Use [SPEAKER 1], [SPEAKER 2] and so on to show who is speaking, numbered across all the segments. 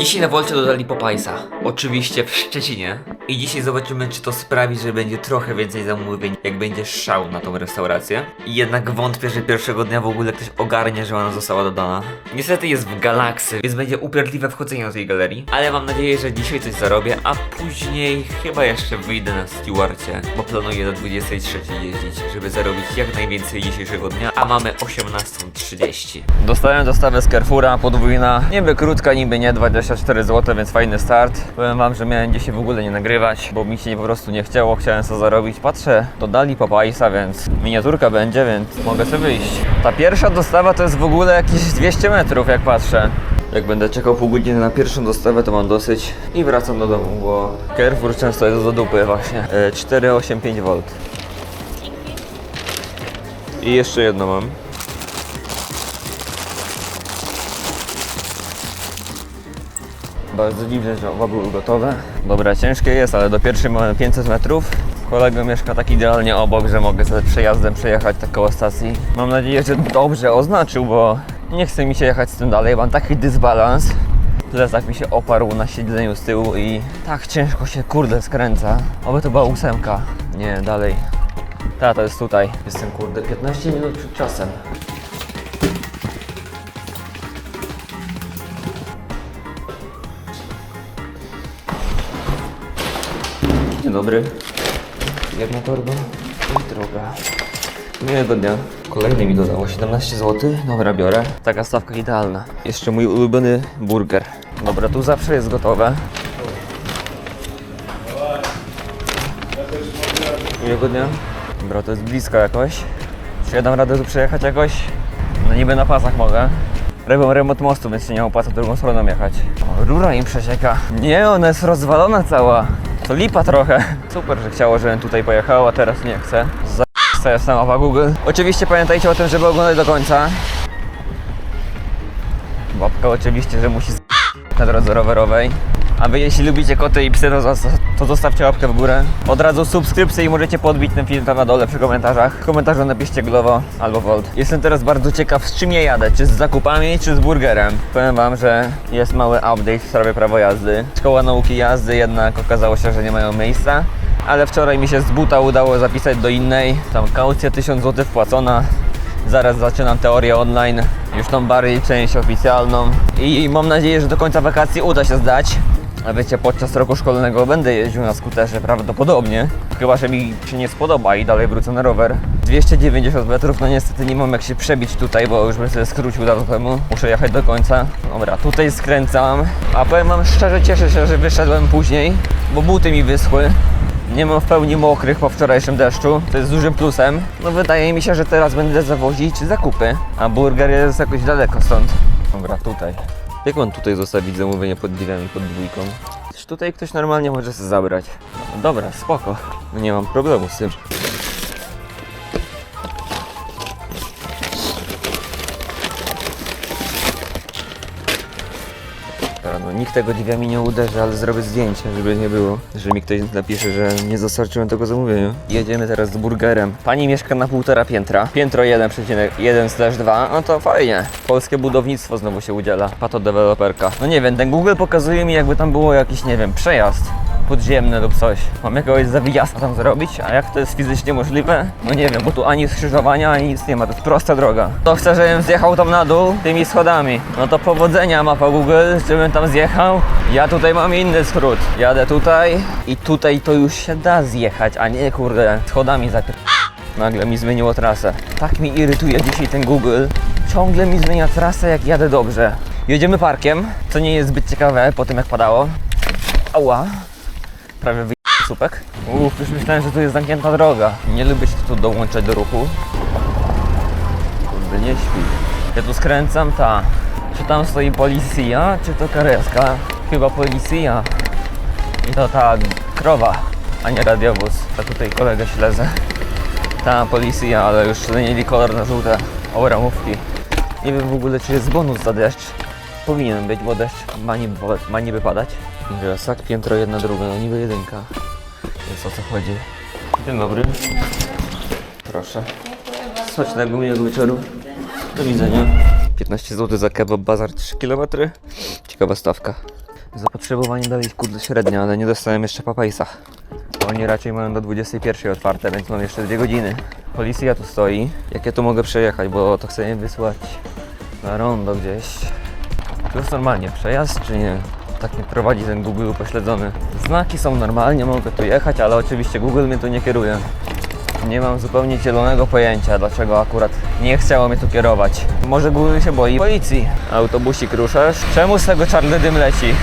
[SPEAKER 1] Dzisiaj na Wolcie dodali Popajsa. Oczywiście w Szczecinie. I dzisiaj zobaczymy, czy to sprawi, że będzie trochę więcej zamówień, jak będzie szał na tą restaurację. I jednak wątpię, że pierwszego dnia w ogóle ktoś ogarnie, że ona została dodana. Niestety jest w Galaksy, więc będzie upierdliwe wchodzenie do tej galerii. Ale mam nadzieję, że dzisiaj coś zarobię, a później chyba jeszcze wyjdę na stewardcie, bo planuję do 23 jeździć, żeby zarobić jak najwięcej dzisiejszego dnia, a mamy 18.30. Dostałem dostawę z Carrefoura, podwójna, niby krótka, niby nie, 24 zł, więc fajny start. Powiem wam, że miałem dzisiaj w ogóle nie nagrywać, bo mi się po prostu nie chciało, chciałem co zarobić. Patrzę, dodali Popeyesa, więc miniaturka będzie, więc mogę sobie wyjść. Ta pierwsza dostawa to jest w ogóle jakieś 200 metrów, jak patrzę. Jak będę czekał pół godziny na pierwszą dostawę, to mam dosyć i wracam do domu, bo Carrefour często jest do dupy właśnie. E, 485V. I jeszcze jedno mam. Bardzo dziwne, że oba były gotowe. Dobra, ciężkie jest, ale do pierwszej mamy 500 metrów. Kolega mieszka tak idealnie obok, że mogę sobie przejazdem przejechać tak koło stacji. Mam nadzieję, że dobrze oznaczył, bo nie chce mi się jechać z tym dalej. Mam taki dysbalans. Plecak mi się oparł na siedzeniu z tyłu i tak ciężko się kurde skręca. Oby to była ósemka. Nie, dalej. Ta, to jest tutaj. Jestem kurde 15 minut przed czasem. Dzień dobry. Jedna torba i droga. Miłego dnia. Kolejny mi dodało 17 zł. Dobra, biorę. Taka stawka idealna. Jeszcze mój ulubiony burger. Dobra, tu zawsze jest gotowe. Miłego dnia. Dobra, to jest blisko jakoś. Czy ja dam radę tu przejechać jakoś? No niby na pasach mogę. Robią remont mostu, więc się nie opłaca drugą stroną jechać. O, rura im przecieka. Nie, ona jest rozwalona cała. To lipa trochę. Super, że chciało, żebym tutaj pojechał, a teraz nie chcę. Za sama Google. Oczywiście pamiętajcie o tym, żeby oglądać do końca. Łapka oczywiście, że musi z na drodze rowerowej. A wy jeśli lubicie koty i psy, to, to zostawcie łapkę w górę. Od razu subskrypcję i możecie podbić ten film tam na dole przy komentarzach. W komentarzu napiszcie Glovo albo Volt. Jestem teraz bardzo ciekaw z czym ja jadę, czy z zakupami, czy z burgerem. Powiem wam, że jest mały update w sprawie prawo jazdy. Szkoła nauki jazdy jednak okazało się, że nie mają miejsca. Ale wczoraj mi się z buta udało zapisać do innej. Tam kaucja 1000 zł wpłacona. Zaraz zaczynam teorię online, już tą bardziej część oficjalną i mam nadzieję, że do końca wakacji uda się zdać. A wiecie, podczas roku szkolnego będę jeździł na skuterze prawdopodobnie, chyba że mi się nie spodoba i dalej wrócę na rower. 290 metrów, no niestety nie mam jak się przebić tutaj, bo już bym sobie skrócił dawno temu. Muszę jechać do końca. Dobra, tutaj skręcam, a powiem wam szczerze, cieszę się, że wyszedłem później, bo buty mi wyschły. Nie mam w pełni mokrych po wczorajszym deszczu, to jest dużym plusem. No wydaje mi się, że teraz będę zawozić zakupy, a burger jest jakoś daleko stąd. Dobra, tutaj. Jak mam tutaj zostawić zamówienie pod drzwiami, pod dwójką? Przecież tutaj ktoś normalnie może sobie zabrać. No dobra, spoko. Nie mam problemu z tym. Nikt tego drzwiami nie uderzy, ale zrobię zdjęcie, żeby nie było, że mi ktoś napisze, że nie dostarczyłem tego zamówienia. Jedziemy teraz z burgerem. Pani mieszka na półtora piętra. Piętro 1,1 2, no to fajnie. Polskie budownictwo znowu się udziela. Pato deweloperka. No nie wiem, ten Google pokazuje mi jakby tam było jakiś, nie wiem, przejazd podziemny lub coś. Mam jakiegoś zawijasa tam zrobić, a jak to jest fizycznie możliwe? No nie wiem, bo tu ani skrzyżowania, ani nic nie ma, to jest prosta droga. To chcę, żebym zjechał tam na dół tymi schodami. No to powodzenia mapa Google, żebym tam zjechał. Ja tutaj mam inny skrót. Jadę tutaj i tutaj to już się da zjechać, a nie kurde schodami zapier... Nagle mi zmieniło trasę. Tak mi irytuje dzisiaj ten Google. Ciągle mi zmienia trasę, jak jadę dobrze. Jedziemy parkiem, co nie jest zbyt ciekawe po tym jak padało. Ała. Prawie wy... Uff, już myślałem, że tu jest zamknięta droga. Nie lubię się tu dołączać do ruchu. Kurde, nie śpi. Ja tu skręcam, ta. Czy tam stoi policja, czy to kareska? Chyba policja. I to ta krowa, a nie radiowóz. A tutaj kolegę śledzę. Ta policja, ale już zmienili kolor na żółte. O, ramówki. Nie wiem w ogóle, czy jest bonus za deszcz. Powinien być, bo deszcz ma niby, ma niby padać. Sak, piętro, jedna, druga, no niby jedynka. Więc o co chodzi? Dzień dobry. Proszę. Smacznego, miłego wieczoru. Do widzenia. 15 zł za kebab bazar 3 km. Ciekawa stawka. Zapotrzebowanie dalej kurde średnie, ale nie dostałem jeszcze papajsa. Oni raczej mają do 21 otwarte, więc mam jeszcze dwie godziny. Policja tu stoi. Jak ja tu mogę przejechać, bo to chcę je wysłać na rondo gdzieś. Tu jest normalnie przejazd, czy nie? Tak mnie prowadzi ten Google upośledzony. Znaki są normalnie, mogę tu jechać, ale oczywiście Google mnie tu nie kieruje. Nie mam zupełnie zielonego pojęcia, dlaczego akurat nie chciało mnie tu kierować. Może Google się boi policji. Autobusik ruszasz. Czemu z tego czarny dym leci?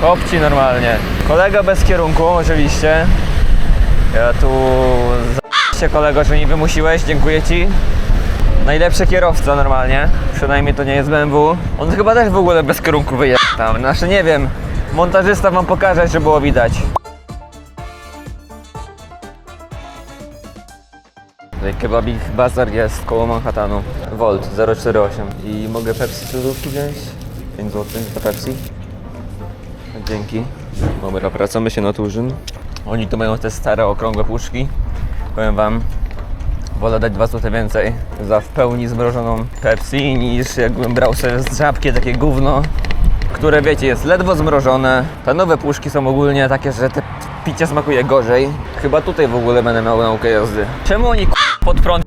[SPEAKER 1] Kopci normalnie. Kolega bez kierunku, oczywiście. Ja tu za się kolego, że mi wymusiłeś, dziękuję ci. Najlepszy kierowca normalnie, przynajmniej to nie jest BMW. On chyba też w ogóle bez kierunku wyjechał tam, znaczy nie wiem. Montażysta wam pokaże, że było widać. Tutaj Kebabik Bazar jest koło Manhattanu. Volt 048. I mogę Pepsi z lodówki wziąć? 5 zł za Pepsi. Dzięki. Dobra, wracamy się na Turzyn. Oni tu mają te stare, okrągłe puszki. Powiem wam, wolę dać 2 zł więcej za w pełni zmrożoną Pepsi niż jakbym brał sobie z żabki takie gówno, które wiecie jest ledwo zmrożone. Te nowe puszki są ogólnie takie, że te picie smakuje gorzej. Chyba tutaj w ogóle będę miał naukę jazdy. Czemu oni pod prąd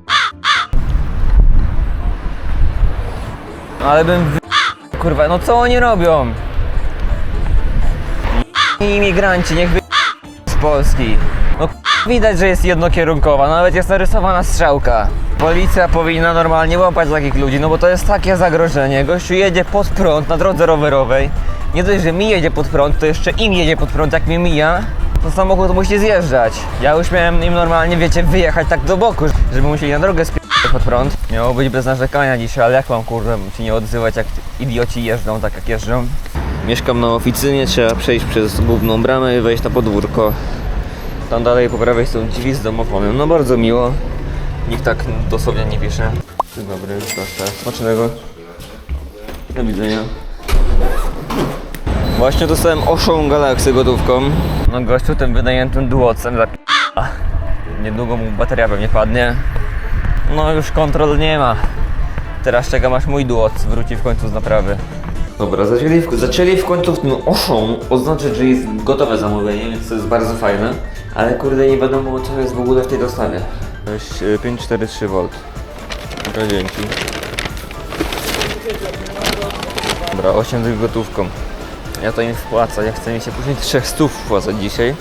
[SPEAKER 1] Ale bym. Kurwa, no co oni robią? Imigranci, niech wy... z Polski. No widać, że jest jednokierunkowa, nawet jest narysowana strzałka. Policja powinna normalnie łapać takich ludzi, no bo to jest takie zagrożenie. Gościu jedzie pod prąd na drodze rowerowej. Nie dość, że mi jedzie pod prąd, to jeszcze im jedzie pod prąd, jak mnie mija. To samochód musi zjeżdżać. Ja już miałem im normalnie, wiecie, wyjechać tak do boku, żeby musieli na drogę spić pod prąd. Miało być bez narzekania dzisiaj, ale jak mam kurde się nie odzywać, jak idioci jeżdżą tak jak jeżdżą. Mieszkam na oficynie, trzeba przejść przez główną bramę i wejść na podwórko. Tam dalej po prawej są drzwi z domofonem. No bardzo miło. Nikt tak dosłownie nie pisze. Dzień dobry, proszę. Smacznego. Do widzenia. Właśnie dostałem oszą galaksy gotówką. No gościu tym wynajętym duocem za. Niedługo mu bateria pewnie padnie. No już kontrol nie ma. Teraz czekam aż mój duoc wróci w końcu z naprawy. Dobra, zaczęli w, zaczęli w końcu tym oszą oznaczać, że jest gotowe zamówienie, więc to jest bardzo fajne. Ale kurde nie wiadomo co jest w ogóle w tej dostawie. 543V. Dobra, dzięki. Dobra, 8 dych gotówką. Ja to im wpłacę, ja chcę mi się później 300 wpłacać dzisiaj.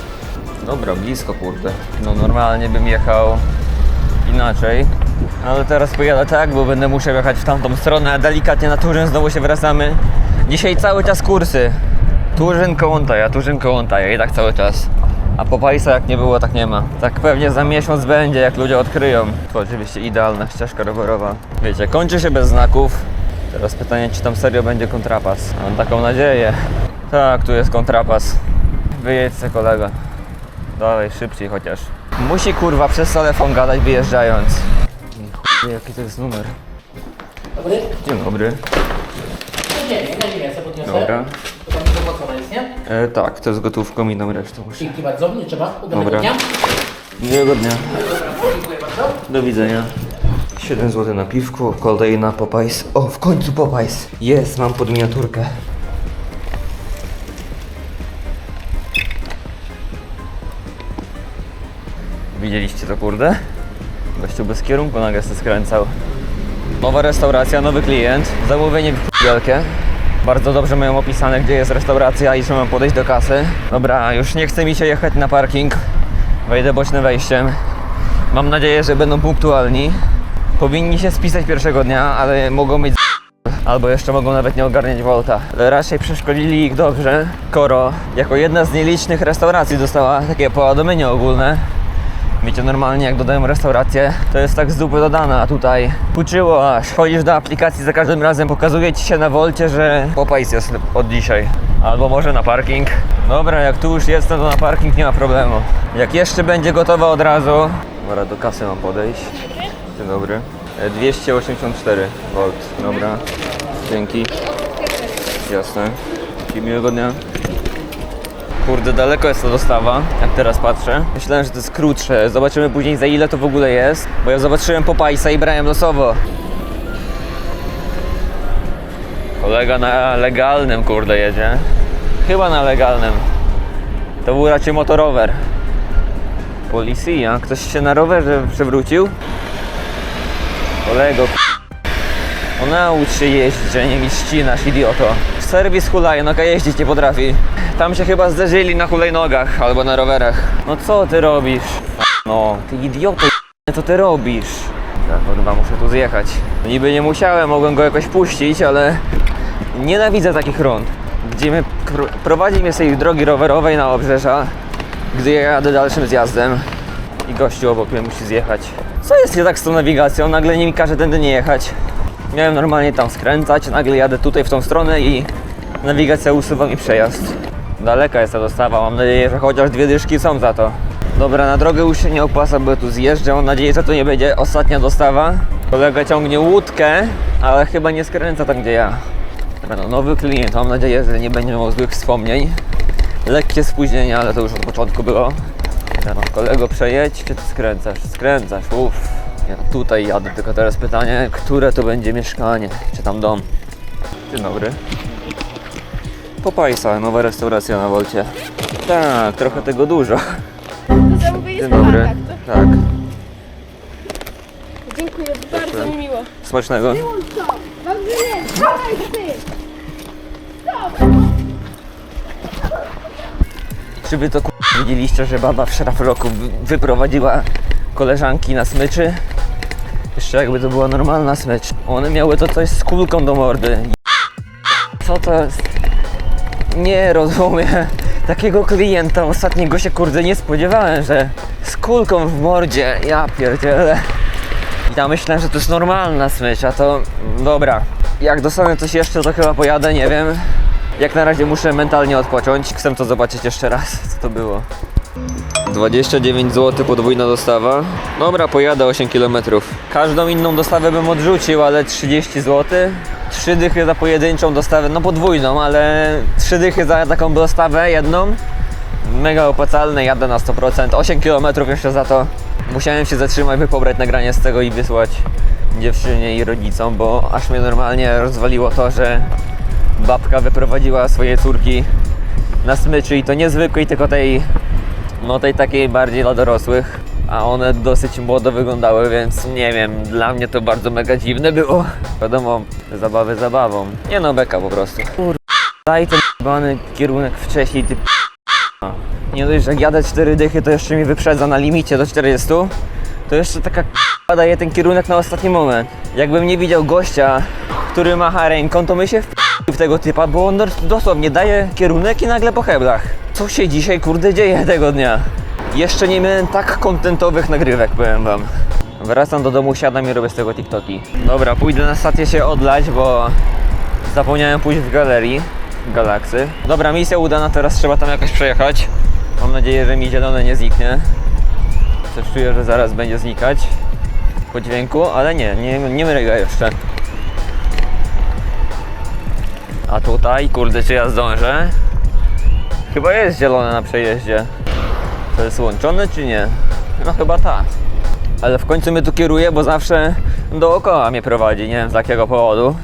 [SPEAKER 1] Dobra, blisko kurde. No normalnie bym jechał inaczej. Ale teraz pojadę tak, bo będę musiał jechać w tamtą stronę, delikatnie na Turzyn znowu się wracamy. Dzisiaj cały czas kursy. Turzyn Kołątaja, Turzyn Kołątaja i tak cały czas. A Popajsa jak nie było, tak nie ma. Tak pewnie za miesiąc będzie, jak ludzie odkryją. To oczywiście idealna ścieżka rowerowa. Wiecie, kończy się bez znaków. Teraz pytanie, czy tam serio będzie kontrapas. Mam taką nadzieję. Tak, tu jest kontrapas. Wyjedź se kolega. Dalej, szybciej chociaż. Musi kurwa przez telefon gadać wyjeżdżając. Jaki to jest numer?
[SPEAKER 2] Dobry?
[SPEAKER 1] Dzień dobry.
[SPEAKER 2] Nie, nie, na ziemię sobie podniosę.
[SPEAKER 1] Dobra.
[SPEAKER 2] To tam jest, nie?
[SPEAKER 1] E, tak, to jest gotówką i dam resztę muszę.
[SPEAKER 2] Dzięki bardzo, nie trzeba. Udanego
[SPEAKER 1] Dobra.
[SPEAKER 2] dnia.
[SPEAKER 1] Miłego dnia.
[SPEAKER 2] Dziękuję bardzo.
[SPEAKER 1] Do widzenia. 7 zł na piwku, kolejna Popeyes. O, w końcu Popeyes. Jest, mam pod miniaturkę. Widzieliście to kurde? Gościu bez kierunku na gesty skręcał. Nowa restauracja, nowy klient. Zamówienie wielkie. Bardzo dobrze mają opisane, gdzie jest restauracja i że mam podejść do kasy. Dobra, już nie chce mi się jechać na parking. Wejdę bocznym wejściem. Mam nadzieję, że będą punktualni. Powinni się spisać pierwszego dnia, ale mogą mieć albo jeszcze mogą nawet nie ogarniać Volta. Raczej przeszkolili ich dobrze. Koro jako jedna z nielicznych restauracji dostała takie powiadomienie ogólne. Wiecie, normalnie jak dodają restaurację, to jest tak z dupy dodane, a tutaj uczyło aż. Wchodzisz do aplikacji, za każdym razem pokazuje Ci się na Volcie, że Popeyes jest od dzisiaj. Albo może na parking. Dobra, jak tu już jestem, to na parking nie ma problemu. Jak jeszcze będzie gotowa od razu... Dobra, do kasy mam podejść. Dzień dobry. E, 284 V. Dobra. Dzięki. Jasne. I miłego dnia. Kurde, daleko jest ta dostawa, jak teraz patrzę. Myślałem, że to jest krótsze. Zobaczymy później za ile to w ogóle jest. Bo ja zobaczyłem Popajsa i brałem losowo. Kolega na legalnym, kurde, jedzie. Chyba na legalnym. To był raczej motorower. Policja, ktoś się na rowerze przewrócił? Kolego, o naucz się jeździć, a nie mi ścinasz, idioto. Serwis hulajnoga jeździć nie potrafi. Tam się chyba zderzyli na hulajnogach albo na rowerach. No co ty robisz? No, ty idioto, co ty robisz? Ja chyba muszę tu zjechać. Niby nie musiałem, mogłem go jakoś puścić, ale nienawidzę takich rund. Gdzie mnie, pr- prowadzi mnie z tej drogi rowerowej na obrzeża, gdy ja jadę dalszym zjazdem i gościu obok mnie musi zjechać. Co jest nie tak z tą nawigacją? Nagle nie mi każe tędy nie jechać. Miałem normalnie tam skręcać, nagle jadę tutaj w tą stronę i nawigacja usuwa mi przejazd. Daleka jest ta dostawa, mam nadzieję, że chociaż dwie dyszki są za to. Dobra, na drogę już się nie opłaca, bo tu zjeżdżę. Mam nadzieję, że to nie będzie ostatnia dostawa. Kolega ciągnie łódkę, ale chyba nie skręca tam, gdzie ja. Dobra, no, nowy klient, mam nadzieję, że nie będzie miał złych wspomnień. Lekkie spóźnienie, ale to już od początku było. Dobra, no, kolego, przejedź, czy ty skręcasz? Skręcasz, uff. Ja tutaj jadę, tylko teraz pytanie, które to będzie mieszkanie, czy tam dom? Dzień dobry. Popajsa, nowa restauracja na Wolcie. Tak, trochę tego dużo.
[SPEAKER 3] To zamówienie
[SPEAKER 1] Dzień dobry.
[SPEAKER 3] kontakt.
[SPEAKER 1] Tak,
[SPEAKER 3] Dziękuję, bardzo mi miło.
[SPEAKER 1] smacznego.
[SPEAKER 3] Dawaj ty!
[SPEAKER 1] Czy wy to ku- widzieliście, że baba w szrafroku wy- wyprowadziła koleżanki na smyczy? Jeszcze jakby to była normalna smycz. One miały to coś z kulką do mordy. Co to jest? Nie rozumiem. Takiego klienta ostatniego się kurde nie spodziewałem, że z kulką w mordzie. Ja pierdzielę. Ja myślałem, że to jest normalna smycz, a to dobra. Jak dostanę coś jeszcze, to chyba pojadę, nie wiem. Jak na razie muszę mentalnie odpocząć. Chcę to zobaczyć jeszcze raz, co to było. 29 zł podwójna dostawa. Dobra, pojadę 8 km. Każdą inną dostawę bym odrzucił, ale 30 zł. Trzy dychy za pojedynczą dostawę, no podwójną, ale trzy dychy za taką dostawę jedną. Mega opłacalne, jadę na 100%. 8 km jeszcze za to. Musiałem się zatrzymać, by pobrać nagranie z tego i wysłać dziewczynie i rodzicom, bo aż mnie normalnie rozwaliło to, że babka wyprowadziła swoje córki na smyczy i to niezwykłej, tylko tej, no tej takiej bardziej dla dorosłych, a one dosyć młodo wyglądały, więc nie wiem, dla mnie to bardzo mega dziwne było. Wiadomo, zabawy zabawą. Nie no, beka po prostu. Kur... Daj ten bany kierunek wcześniej, ty p***a. Nie dość, że jadę 4 dychy, to jeszcze mi wyprzedza na limicie do 40, to jeszcze taka k***a daje ten kierunek na ostatni moment. Jakbym nie widział gościa, który macha ręką, to my się w tego typa, bo on dos- dosłownie daje kierunek i nagle po heblach. Co się dzisiaj kurde dzieje tego dnia? Jeszcze nie miałem tak kontentowych nagrywek, powiem wam. Wracam do domu, siadam i robię z tego TikToki. Dobra, pójdę na stację się odlać, bo zapomniałem pójść w galerii Galaksy. Dobra, misja udana, teraz trzeba tam jakoś przejechać. Mam nadzieję, że mi zielone nie zniknie. Coś czuję, że zaraz będzie znikać po dźwięku, ale nie, nie, nie mryga jeszcze. A tutaj, kurde, czy ja zdążę? Chyba jest zielone na przejeździe. To jest łączone czy nie? No chyba tak. Ale w końcu mnie tu kieruje, bo zawsze dookoła mnie prowadzi, nie wiem z jakiego powodu.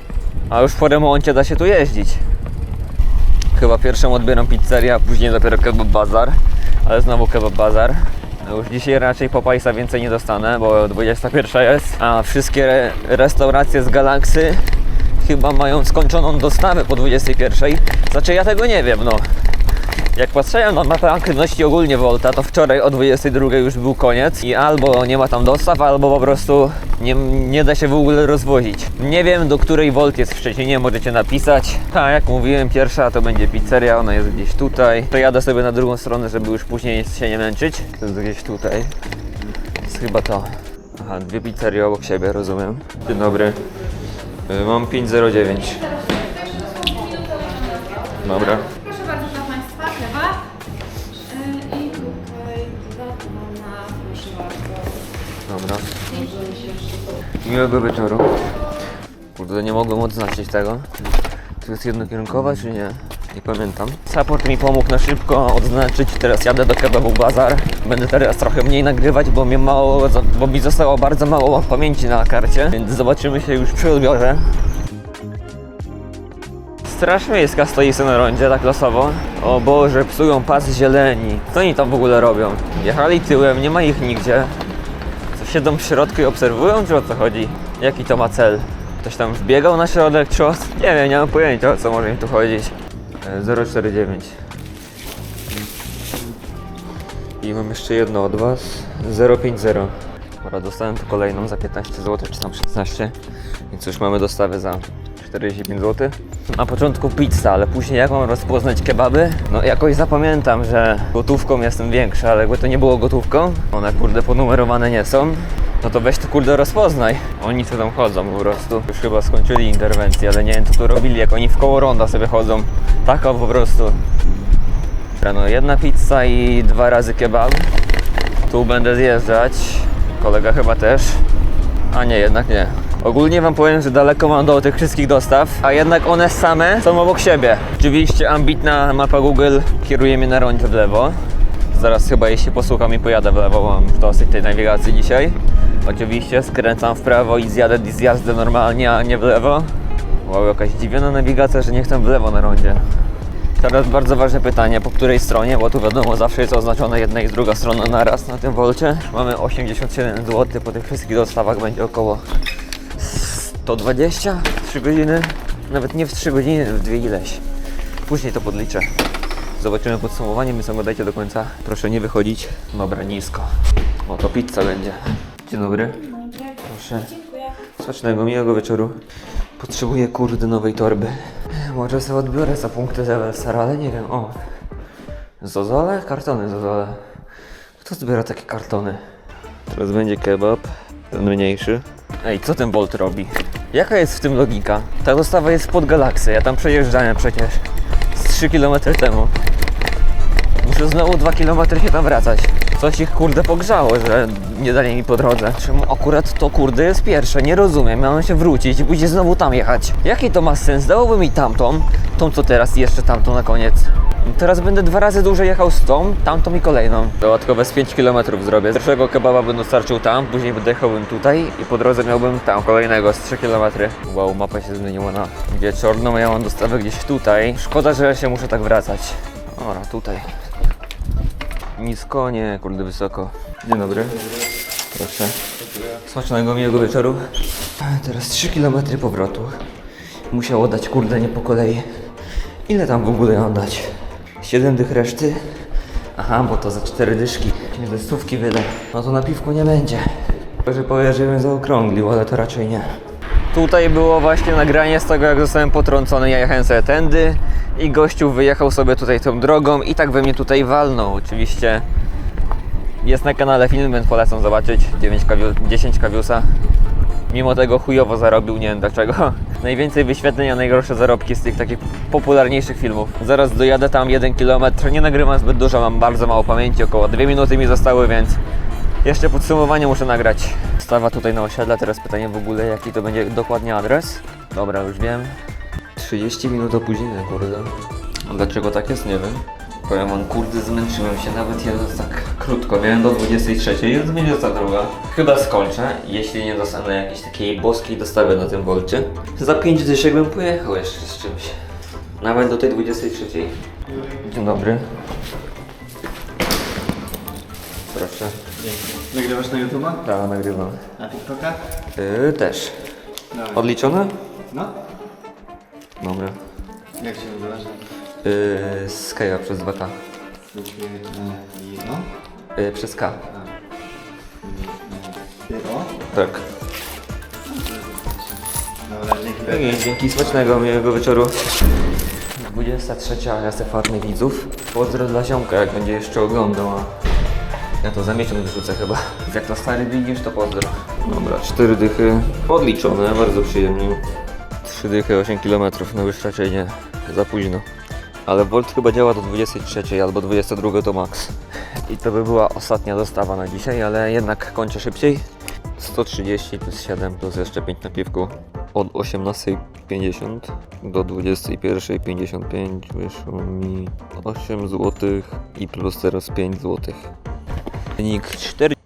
[SPEAKER 1] A już po remoncie da się tu jeździć. Chyba pierwszą odbieram pizzerię, a później dopiero kebab bazar. Ale znowu kebab bazar. No Już dzisiaj raczej Popajsa więcej nie dostanę, bo 21 jest. A wszystkie re restauracje z Galaksy chyba mają skończoną dostawę po 21. Znaczy ja tego nie wiem, no. Jak patrzyłem na mapę aktywności ogólnie Volta, to wczoraj o 22 już był koniec i albo nie ma tam dostaw, albo po prostu nie, nie da się w ogóle rozwozić. Nie wiem do której Volt jest w Szczecinie, możecie napisać. A jak mówiłem, pierwsza to będzie pizzeria, ona jest gdzieś tutaj. To jadę sobie na drugą stronę, żeby już później się nie męczyć. To jest gdzieś tutaj. Jest chyba to. Aha, dwie pizzerie obok siebie, rozumiem. Dzień dobry. Y, Mam 509. Dobra. Miłego wieczoru. Kurde, nie mogłem odznaczyć tego. To jest jednokierunkowa, czy nie? Nie pamiętam. Support mi pomógł na szybko odznaczyć. Teraz jadę do kebabu Bazar. Będę teraz trochę mniej nagrywać, bo mnie mało, bo mi zostało bardzo mało pamięci na karcie. Więc zobaczymy się już przy odbiorze. Straż miejska stoi na rondzie tak losowo. O Boże, psują pas zieleni. Co oni tam w ogóle robią? Jechali tyłem, nie ma ich nigdzie. Co siedzą w środku i obserwują, czy o co chodzi? Jaki to ma cel? Ktoś tam wbiegał na środek, czy o... Nie wiem, nie mam pojęcia o co może im tu chodzić. E, 049. I mam jeszcze jedno od Was. 050. Dobra, dostałem tu kolejną za 15 zł, czy tam 16. Więc już mamy dostawę za 45 zł. Na początku pizza, ale później jak mam rozpoznać kebaby? No jakoś zapamiętam, że gotówką jestem większy, ale jakby to nie było gotówką, one kurde ponumerowane nie są, no to weź to kurde rozpoznaj. Oni co tam chodzą po prostu. Już chyba skończyli interwencję, ale nie wiem co tu robili, jak oni w koło ronda sobie chodzą. Tak o po prostu. No jedna pizza i dwa razy kebab. Tu będę zjeżdżać. Kolega chyba też. A nie, jednak nie. Ogólnie wam powiem, że daleko mam do tych wszystkich dostaw, a jednak one same są obok siebie. Oczywiście ambitna mapa Google kieruje mnie na rondzie w lewo. Zaraz chyba jeśli posłucham i pojadę w lewo, bo mam dosyć tej nawigacji dzisiaj. Oczywiście skręcam w prawo i zjadę zjazdę normalnie, a nie w lewo. Wow, jakaś dziwiona nawigacja, że nie chcę w lewo na rondzie. Teraz bardzo ważne pytanie, po której stronie, bo tu wiadomo zawsze jest oznaczone jedna i druga strona naraz na tym wolcie. Mamy 87 zł, po tych wszystkich dostawach będzie około 120 w 3 godziny. Nawet nie w 3 godziny, w 2 ileś. Później to podliczę. Zobaczymy podsumowanie, więc oglądajcie do końca. Proszę nie wychodzić. Dobra, nisko. O, to pizza będzie. Dzień dobry. Proszę.
[SPEAKER 4] Dziękuję.
[SPEAKER 1] Smacznego, miłego wieczoru. Potrzebuję kurde nowej torby. Może sobie odbiorę za punkty z Everstar, ale nie wiem. O. Zozole? Kartony zozole. Kto zbiera takie kartony? Teraz będzie kebab. Ten mniejszy. Ej, co ten Bolt robi? Jaka jest w tym logika? Ta dostawa jest pod galaksy. Ja tam przejeżdżałem przecież. Z 3 km temu. Muszę znowu 2 km się tam wracać. Coś ich kurde pogrzało, że nie dali mi po drodze. Czemu akurat to kurde jest pierwsze? Nie rozumiem. Miałem się wrócić i później znowu tam jechać. Jaki to ma sens? Dałoby mi tamtą, tą co teraz i jeszcze tamtą na koniec. Teraz będę dwa razy dłużej jechał z tą, tamtą i kolejną. Dodatkowe z 5 km zrobię. Pierwszego kebaba bym dostarczył tam, później wydechałbym tutaj i po drodze miałbym tam kolejnego z 3 km. Wow, mapa się zmieniła na wieczorną, ja mam dostawę gdzieś tutaj. Szkoda, że się muszę tak wracać. Ora, tutaj. Nisko, nie, kurde, wysoko. Dzień dobry. Proszę. Smacznego, miłego wieczoru. Teraz 3 km powrotu. Musiało dać, kurde, nie po kolei. Ile tam w ogóle mam dać? 7 dych reszty? Aha, bo to za 4 dyszki. Ze stówki wydam. No to na piwku nie będzie. Chyba, że powie, że bym zaokrąglił, ale to raczej nie. Tutaj było właśnie nagranie z tego, jak zostałem potrącony. Ja jechałem sobie tędy i gościu wyjechał sobie tutaj tą drogą i tak we mnie tutaj walnął. Oczywiście jest na kanale film, więc polecam zobaczyć. 9 kawiu- 10 kawiusa. Mimo tego chujowo zarobił, nie wiem dlaczego. Najwięcej wyświetleń, a najgorsze zarobki z tych takich popularniejszych filmów. Zaraz dojadę tam 1 km, nie nagrywam zbyt dużo, mam bardzo mało pamięci, około 2 minuty mi zostały, więc jeszcze podsumowanie muszę nagrać. Stawa tutaj na osiedle, teraz pytanie w ogóle jaki to będzie dokładnie adres. Dobra, już wiem. 30 minut opóźnienia, kurde. Dlaczego tak jest, nie wiem. Powiem wam, kurde, zmęczyłem się, nawet jadąc tak krótko, miałem do 23, więc minuta druga. Chyba skończę, jeśli nie dostanę jakiejś takiej boskiej dostawy na tym wolcie. Za 5 dyszek bym pojechał jeszcze z czymś. Nawet do tej 23. Dzień dobry. Proszę.
[SPEAKER 5] Nagrywasz na YouTube'a?
[SPEAKER 1] Tak, nagrywam.
[SPEAKER 5] Na TikToka?
[SPEAKER 1] Yy, też.
[SPEAKER 5] Dawaj.
[SPEAKER 1] Odliczone?
[SPEAKER 5] No.
[SPEAKER 1] Dobra.
[SPEAKER 5] Jak się nazywasz?
[SPEAKER 1] Yy, z przez 2K.
[SPEAKER 5] I no.
[SPEAKER 1] Yy, przez K.
[SPEAKER 5] O.
[SPEAKER 1] Tak.
[SPEAKER 5] Dobra, dzięki.
[SPEAKER 1] Dzięki, dzięki smacznego, miłego wieczoru. 23, a ja se farmy widzów. Pozdro dla ziomka, jak będzie jeszcze oglądał, a ja to za miesiąc wrzucę chyba. Jak to stary widzisz, to pozdro. Dobra, 4 dychy. Odliczone, bardzo przyjemnie. 3 dychy, 8 km, no już raczej nie. Za późno. Ale Volt chyba działa do 23 albo 22 to max. I to by była ostatnia dostawa na dzisiaj, ale jednak kończę szybciej. 130 plus 7 plus jeszcze 5 na piwku. Od 18.50 do 21.55 wyszło mi 8 zł i plus teraz 5 zł. Wynik 4